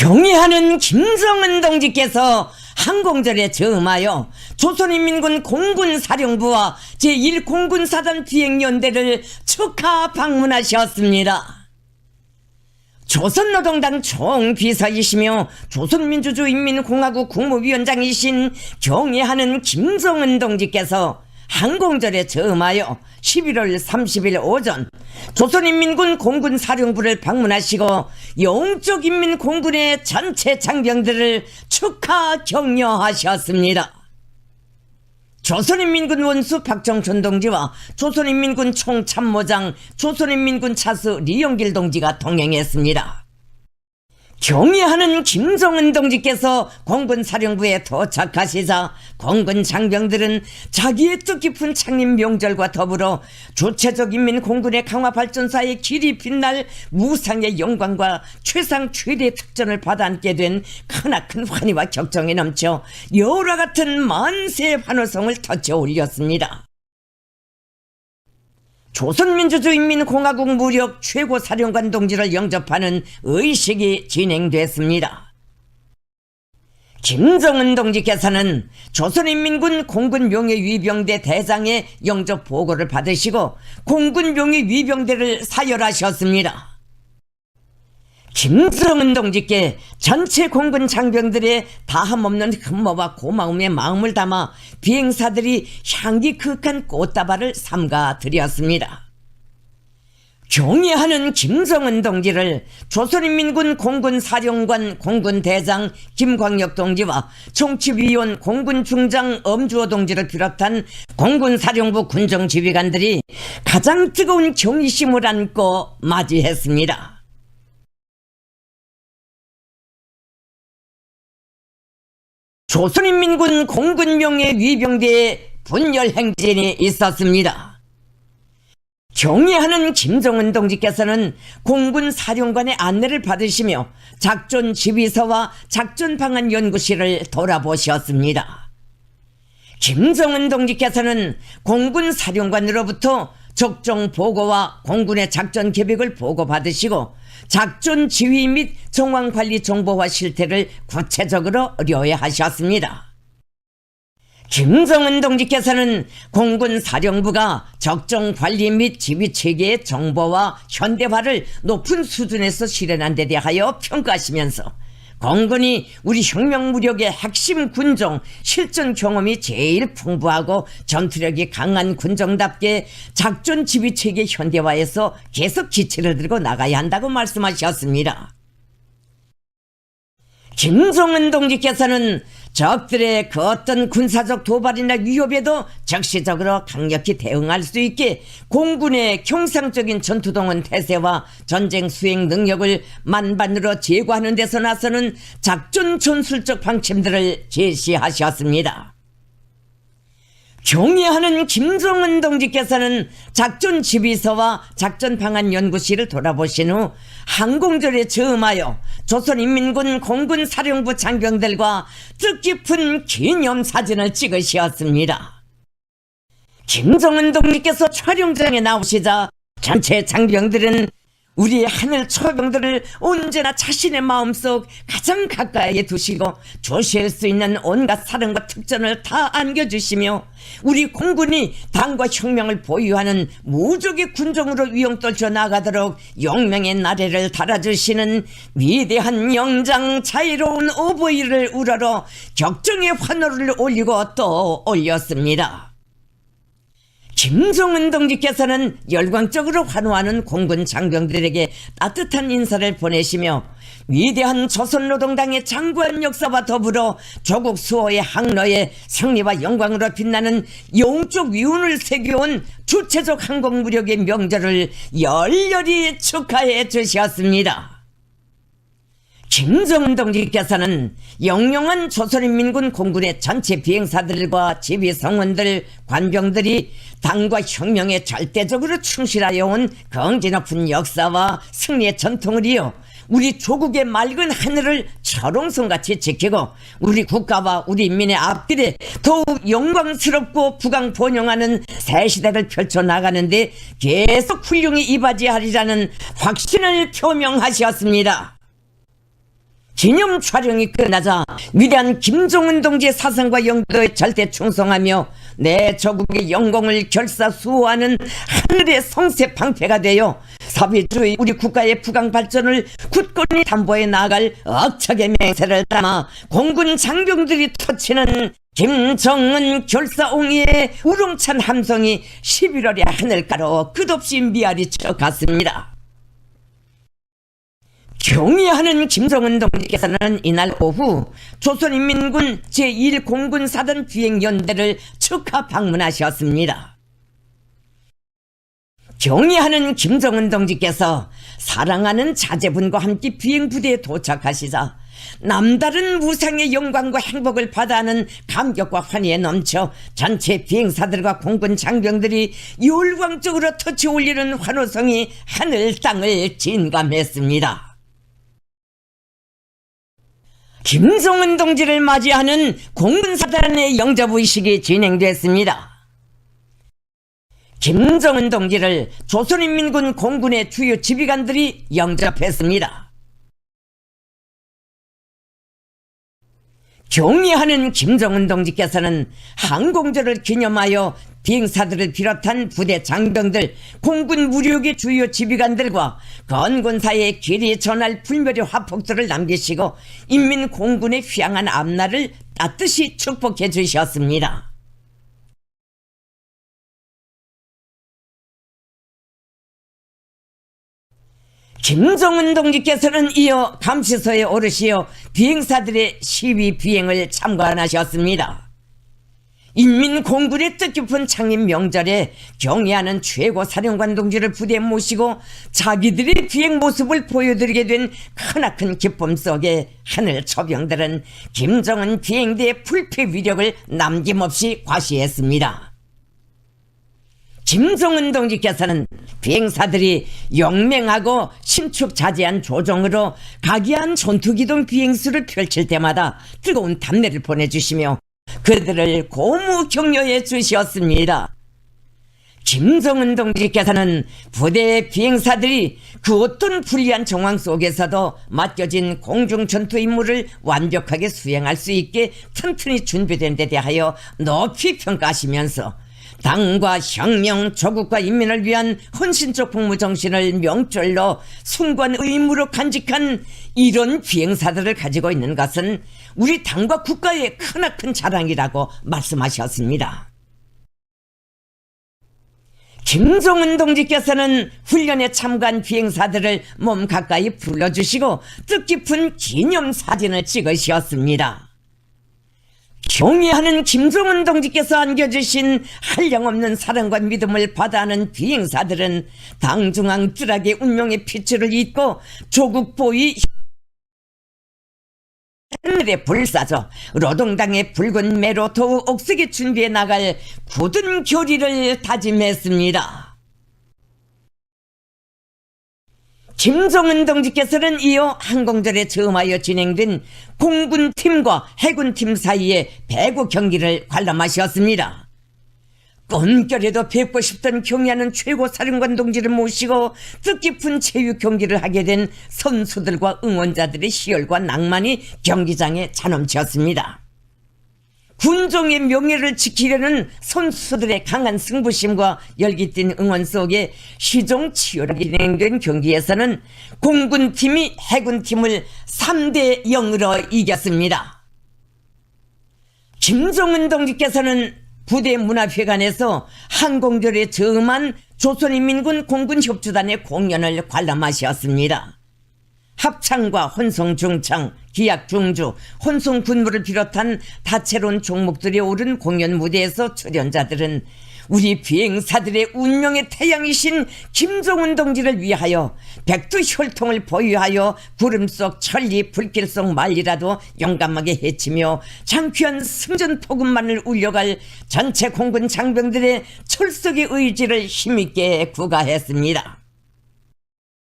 경애하는 김정은 동지께서 항공절에 저음하여 조선인민군 공군사령부와 제1공군사단 비행연대를 축하 방문하셨습니다. 조선노동당 총비서이시며 조선민주주의인민공화국 국무위원장이신 경애하는 김정은 동지께서 항공절에 저음하여 11월 30일 오전 조선인민군 공군 사령부를 방문하시고 영적인민공군의 전체 장병들을 축하 격려하셨습니다. 조선인민군 원수 박정천 동지와 조선인민군 총참모장 조선인민군 차수 리용길 동지가 동행했습니다. 경애하는 김정은 동지께서 공군사령부에 도착하시자 공군 장병들은 자기의 뜻깊은 창립 명절과 더불어 주체적 인민 공군의 강화 발전사의 길이 빛날 무상의 영광과 최상 최대 특전을 받아안게 된 크나큰 환희와 격정이 넘쳐 여우와 같은 만세 환호성을 터쳐 올렸습니다. 조선민주주의인민공화국 무력 최고사령관 동지를 영접하는 의식이 진행됐습니다. 김정은 동지께서는 조선인민군 공군명예위병대 대장의 영접 보고를 받으시고 공군명예위병대를 사열하셨습니다. 김정은 동지께 전체 공군 장병들의 다함없는 흠모와 고마움의 마음을 담아 비행사들이 향기 그윽한 꽃다발을 삼가 드렸습니다. 경애하는 김정은 동지를 조선인민군 공군사령관 공군대장 김광혁 동지와 총치위원 공군중장 엄주호 동지를 비롯한 공군사령부 군정지휘관들이 가장 뜨거운 경의심을 안고 맞이했습니다. 조선인민군 공군명예 위병대에 분열 행진이 있었습니다. 경애하는 김정은 동지께서는 공군 사령관의 안내를 받으시며 작전 지휘서와 작전 방안 연구실을 돌아보셨습니다. 김정은 동지께서는 공군 사령관으로부터 적정 보고와 공군의 작전 계획을 보고받으시고 작전 지휘 및 정황 관리 정보와 실태를 구체적으로 의뢰하셨습니다. 김정은 동지께서는 공군 사령부가 적정 관리 및 지휘 체계의 정보와 현대화를 높은 수준에서 실현한 데 대하여 평가하시면서 공군이 우리 혁명 무력의 핵심 군종 실전 경험이 제일 풍부하고 전투력이 강한 군정답게 작전 지휘 체계 현대화에서 계속 기체를 들고 나가야 한다고 말씀하셨습니다. 김정은 동지께서는 적들의 그 어떤 군사적 도발이나 위협에도 적시적으로 강력히 대응할 수 있게 공군의 경상적인 전투동원 태세와 전쟁 수행 능력을 만반으로 제고하는 데서 나서는 작전 전술적 방침들을 제시하셨습니다. 경애하는 김정은 동지께서는 작전 지휘서와 작전 방안 연구실을 돌아보신 후 항공절에 저음하여 조선인민군 공군 사령부 장병들과 뜻깊은 기념 사진을 찍으셨습니다. 김정은 동지께서 촬영장에 나오시자 전체 장병들은 우리의 하늘 초병들을 언제나 자신의 마음속 가장 가까이에 두시고 조시할 수 있는 온갖 사랑과 특전을 다 안겨주시며 우리 공군이 당과 혁명을 보유하는 무적의 군종으로 위용떨쳐 나가도록 용명의 나래를 달아주시는 위대한 영장 자유로운 오보이를 우러러 격정의 환호를 올리고 또 올렸습니다. 김정은 동지께서는 열광적으로 환호하는 공군 장병들에게 따뜻한 인사를 보내시며 위대한 조선노동당의 장구한 역사와 더불어 조국 수호의 항로의 승리와 영광으로 빛나는 영적 위운을 새겨온 주체적 항공무력의 명절을 열렬히 축하해 주셨습니다. 김정은 동지께서는 영영한 조선인민군 공군의 전체 비행사들과 지휘 성원들, 관병들이 당과 혁명에 절대적으로 충실하여 온 경지 높은 역사와 승리의 전통을 이어 우리 조국의 맑은 하늘을 철옹성같이 지키고 우리 국가와 우리 인민의 앞길에 더욱 영광스럽고 부강 번영하는 새 시대를 펼쳐나가는데 계속 훌륭히 이바지하리라는 확신을 표명하셨습니다. 기념 촬영이 끝나자 위대한 김정은 동지의 사상과 영도에 절대 충성하며 내 조국의 영광을 결사수호하는 하늘의 성세 방패가 되어 사회주의 우리 국가의 부강 발전을 굳건히 담보해 나아갈 억척의 맹세를 담아 공군 장병들이 터치는 김정은 결사옹이의 우렁찬 함성이 11월의 하늘가로 끝없이 미아리쳐 갔습니다. 경의하는 김정은 동지께서는 이날 오후 조선인민군 제1공군 사단 비행연대를 축하 방문하셨습니다. 경의하는 김정은 동지께서 사랑하는 자제분과 함께 비행부대에 도착하시자 남다른 무상의 영광과 행복을 받아하는 감격과 환희에 넘쳐 전체 비행사들과 공군 장병들이 열광적으로 터치 올리는 환호성이 하늘 땅을 진감했습니다. 김정은 동지를 맞이하는 공군사단의 영접의식이 진행됐습니다. 김정은 동지를 조선인민군 공군의 주요 지휘관들이 영접했습니다. 경의하는 김정은 동지께서는 항공절을 기념하여 비행사들을 비롯한 부대 장병들, 공군 무력의 주요 지휘관들과 건군사의 길이 전할 불멸의 화폭들을 남기시고 인민공군의 휘황한 앞날을 따뜻이 축복해 주셨습니다. 김정은 동지께서는 이어 감시소에 오르시어 비행사들의 시위 비행을 참관하셨습니다. 인민공군의 뜻깊은 창립 명절에 경의하는 최고 사령관 동지를 부대에 모시고 자기들의 비행 모습을 보여드리게 된 크나큰 기쁨 속에 하늘 초병들은 김정은 비행대의 불패 위력을 남김없이 과시했습니다. 김정은 동지께서는 비행사들이 용맹하고 신축자제한 조종으로 각이한 전투기동 비행수를 펼칠 때마다 뜨거운 담내를 보내주시며 그들을 고무 격려해 주셨습니다. 김정은 동지께서는 부대 비행사들이 그 어떤 불리한 정황 속에서도 맡겨진 공중 전투 임무를 완벽하게 수행할 수 있게 튼튼히 준비된 데 대하여 높이 평가하시면서 당과 혁명, 조국과 인민을 위한 헌신적 복무 정신을 명절로 순관 의무로 간직한 이런 비행사들을 가지고 있는 것은 우리 당과 국가의 크나큰 자랑이라고 말씀하셨습니다. 김종은 동지께서는 훈련에 참가한 비행사들을 몸 가까이 불러주시고 뜻깊은 기념 사진을 찍으셨습니다. 경의하는 김종은 동지께서 안겨주신 한량없는 사랑과 믿음을 받아하는 비행사들은 당중앙 뚜락의 운명의 피치를 잇고 조국 보위 하늘에 불사져 노동당의 붉은 매로 더욱 옥색에 준비해 나갈 굳은 교리를 다짐했습니다. 김정은 동지께서는 이어 항공절에 처음하여 진행된 공군팀과 해군팀 사이의 배구 경기를 관람하셨습니다. 꿈결에도 뵙고 싶던 경의하는 최고 사령관 동지를 모시고 뜻깊은 체육 경기를 하게 된 선수들과 응원자들의 희열과 낭만이 경기장에 자넘쳤습니다. 군종의 명예를 지키려는 선수들의 강한 승부심과 열기 띤 응원 속에 시종 치열하게 진행된 경기에서는 공군팀이 해군팀을 3대 0으로 이겼습니다. 김정은 동지께서는 부대 문화회관에서 항공절에 저음한 조선인민군 공군협주단의 공연을 관람하셨습니다. 합창과 혼성 중창, 기약 중주, 혼성 군무를 비롯한 다채로운 종목들이 오른 공연 무대에서 출연자들은 우리 비행사들의 운명의 태양이신 김정은 동지를 위하여 백두 혈통을 보유하여 구름 속 천리 불길 속 말리라도 용감하게 헤치며 장귀한 승전 포금만을 울려갈 전체 공군 장병들의 철석의 의지를 힘있게 구가했습니다.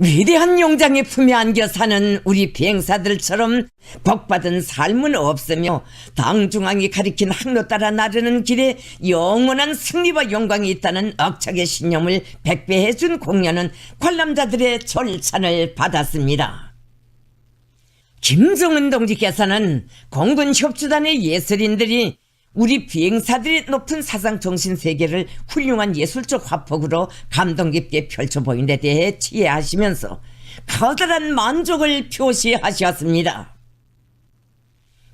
위대한 용장의 품에 안겨 사는 우리 비행사들처럼 복받은 삶은 없으며 당중앙이 가리킨 항로 따라 나르는 길에 영원한 승리와 영광이 있다는 억척의 신념을 백배해준 공연은 관람자들의 절찬을 받았습니다. 김정은 동지께서는 공군 협주단의 예술인들이 우리 비행사들의 높은 사상 정신 세계를 훌륭한 예술적 화폭으로 감동 깊게 펼쳐 보인 데 대해 치해하시면서 커다란 만족을 표시하셨습니다.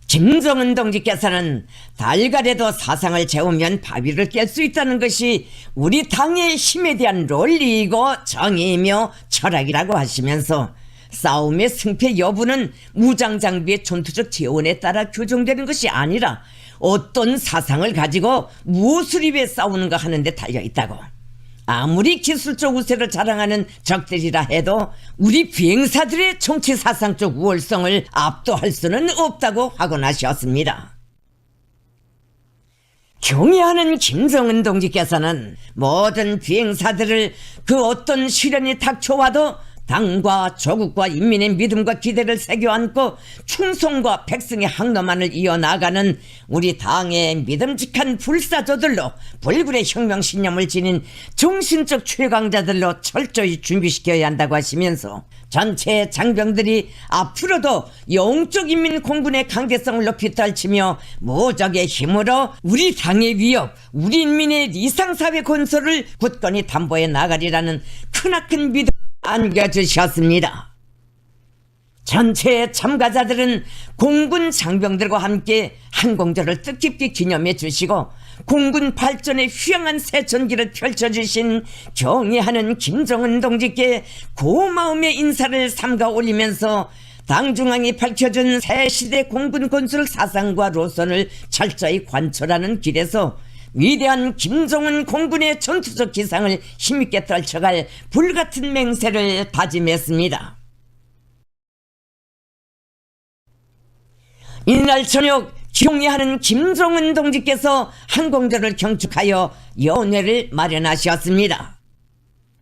김정은 동지께서는 달걀에도 사상을 재우면 바위를 깰 수 있다는 것이 우리 당의 힘에 대한 논리이고 정의이며 철학이라고 하시면서 싸움의 승패 여부는 무장 장비의 전투적 재원에 따라 규정되는 것이 아니라 어떤 사상을 가지고 무엇을 위해 싸우는가 하는데 달려 있다고. 아무리 기술적 우세를 자랑하는 적들이라 해도 우리 비행사들의 정치 사상적 우월성을 압도할 수는 없다고 확언하셨습니다. 경애하는 김정은 동지께서는 모든 비행사들을 그 어떤 시련이 닥쳐와도 당과 조국과 인민의 믿음과 기대를 새겨 안고 충성과 백성의 항로만을 이어나가는 우리 당의 믿음직한 불사조들로 불굴의 혁명 신념을 지닌 정신적 최강자들로 철저히 준비시켜야 한다고 하시면서 전체 장병들이 앞으로도 영적 인민 공군의 강대성을 높이 떨치며 모적의 힘으로 우리 당의 위협, 우리 인민의 이상사회 건설을 굳건히 담보해 나가리라는 크나큰 믿음 안겨주셨습니다. 전체 참가자들은 공군 장병들과 함께 항공절을 뜻깊게 기념해 주시고 공군 발전에 휘황한 새 전기를 펼쳐주신 경애하는 김정은 동지께 고마움의 인사를 삼가 올리면서 당중앙이 밝혀준 새 시대 공군 건설 사상과 로선을 철저히 관철하는 길에서 위대한 김정은 공군의 전투적 기상을 힘있게 떨쳐갈 불같은 맹세를 다짐했습니다. 이날 저녁 경애하는 김정은 동지께서 항공전을 경축하여 연회를 마련하셨습니다.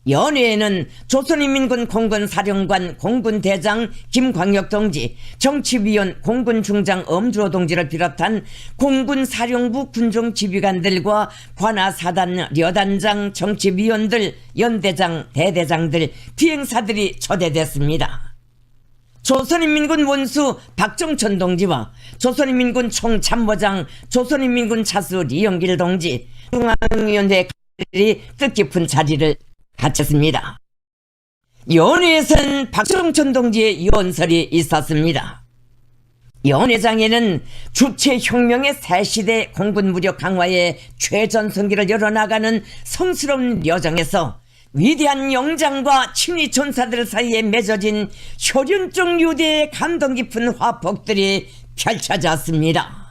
연회에는 조선인민군 공군사령관 공군대장 김광혁 동지, 정치위원 공군중장 엄주호 동지를 비롯한 공군사령부 군종지휘관들과 관하사단 여단장 정치위원들, 연대장, 대대장들, 비행사들이 초대됐습니다. 조선인민군 원수 박정천 동지와 조선인민군 총참모장 조선인민군 차수 리영길 동지 중앙위원회들이 뜻깊은 자리를 갖췄습니다. 연회에서는 박정천 동지의 연설이 있었습니다. 연회장에는 주체 혁명의 새 시대 공군 무력 강화의 최전성기를 열어나가는 성스러운 여정에서 위대한 영장과 친위 전사들 사이에 맺어진 혈연적 유대의 감동 깊은 화폭들이 펼쳐졌습니다.